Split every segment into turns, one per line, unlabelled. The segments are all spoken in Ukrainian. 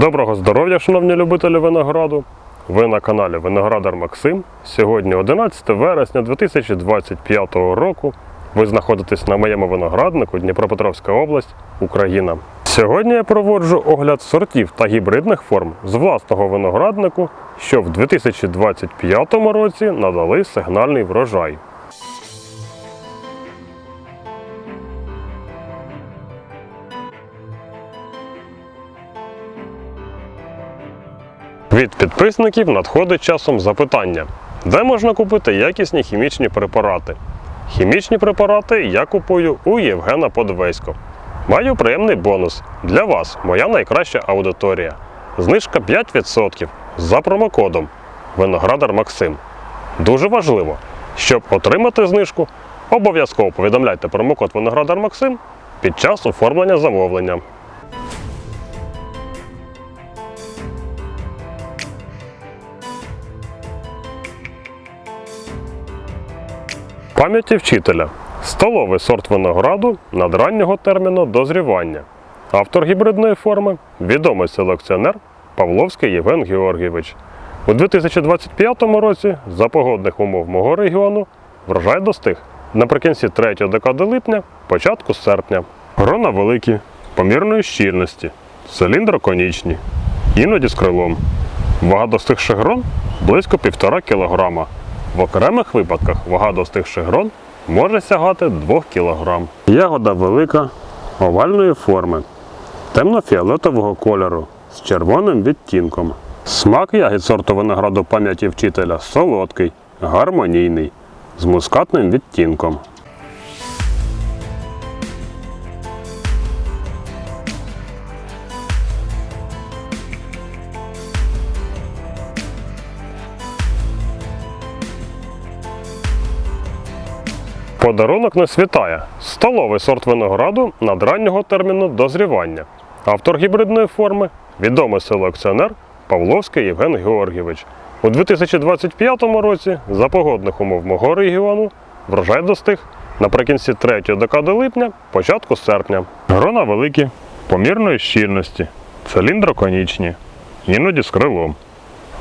Доброго здоров'я, шановні любителі винограду! Ви на каналі Виноградар Максим. Сьогодні 11 вересня 2025 року. Ви знаходитесь на моєму винограднику Дніпропетровська область, Україна. Сьогодні я проводжу огляд сортів та гібридних форм з власного винограднику, що в 2025 році надали сигнальний врожай. Від підписників надходить часом запитання, де можна купити якісні хімічні препарати. Хімічні препарати я купую у Євгена Подвесько. Маю приємний бонус для вас, моя найкраща аудиторія. Знижка 5% за промокодом Виноградар Максим. Дуже важливо, щоб отримати знижку, обов'язково повідомляйте промокод Виноградар Максим під час оформлення замовлення. Пам'яті вчителя. Столовий сорт винограду надраннього терміну дозрівання. Автор гібридної форми відомий селекціонер Павловський Євген Георгійович. У 2025 році за погодних умов мого регіону врожай достиг наприкінці 3 декади липня, початку серпня. Грона великі, помірної щільності, циліндро конічні, іноді з крилом. Вага достигших грон близько 1,5 кг. В окремих випадках вага достигших грон може сягати 2 кг. Ягода велика, овальної форми, темно-фіолетового кольору з червоним відтінком. Смак ягід сорту винограду пам'яті вчителя солодкий, гармонійний, з мускатним відтінком. Подарунок не світає. Столовий сорт винограду надраннього терміну дозрівання. Автор гібридної форми відомий селекціонер Павловський Євген Георгійович. У 2025 році за погодних умов мого регіону врожай достиг наприкінці 3 декади липня, початку серпня. Грона великі, помірної щільності, циліндроконічні, іноді з крилом.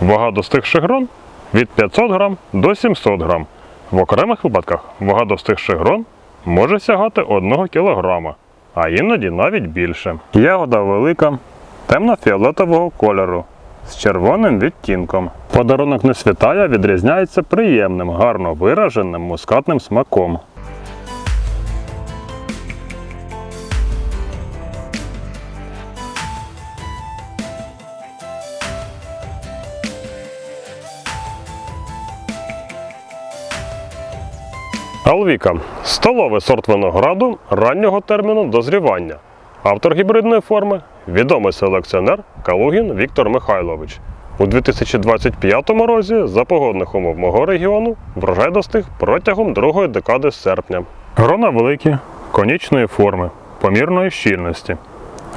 Вага достигших грон від 500 грам до 700 грам. В окремих випадках вага достигших грон може сягати 1 кг, а іноді навіть більше. Ягода велика, темно-фіолетового кольору з червоним відтінком. Подарунок не світая відрізняється приємним, гарно вираженим мускатним смаком. Алвіка столовий сорт винограду раннього терміну дозрівання. Автор гібридної форми відомий селекціонер Калугін Віктор Михайлович. У 2025 році за погодних умов мого регіону врожай достиг протягом другої декади серпня. Грона великі, конічної форми, помірної щільності.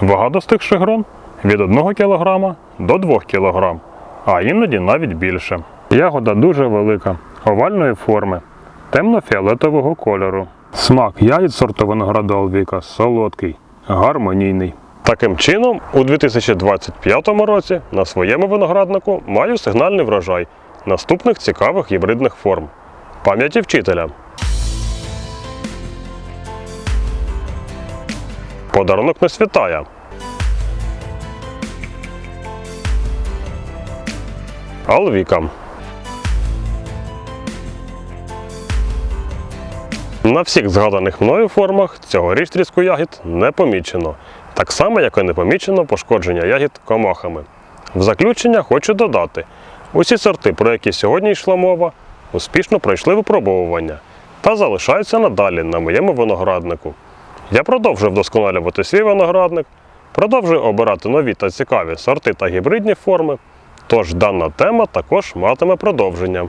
Вага достигших грон від 1 кг до 2 кг, а іноді навіть більше. Ягода дуже велика, овальної форми, темно-фіолетового кольору. Смак ягід сорту винограду Алвіка солодкий, гармонійний. Таким чином, у 2025 році на своєму винограднику маю сигнальний врожай наступних цікавих гібридних форм. Пам'яті вчителя. Подарунок не світає. Алвіка. На всіх згаданих мною формах цьогоріч тріску ягід не помічено, так само, як і не помічено пошкодження ягід комахами. В заключення хочу додати: усі сорти, про які сьогодні йшла мова, успішно пройшли випробовування та залишаються надалі на моєму винограднику. Я продовжую вдосконалювати свій виноградник, продовжую обирати нові та цікаві сорти та гібридні форми, тож дана тема також матиме продовження.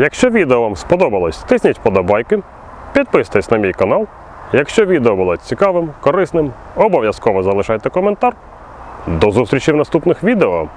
Якщо відео вам сподобалось, тисніть вподобайки, підписуйтесь на мій канал, Якщо відео було цікавим, корисним, обов'язково залишайте коментар. До зустрічі в наступних відео!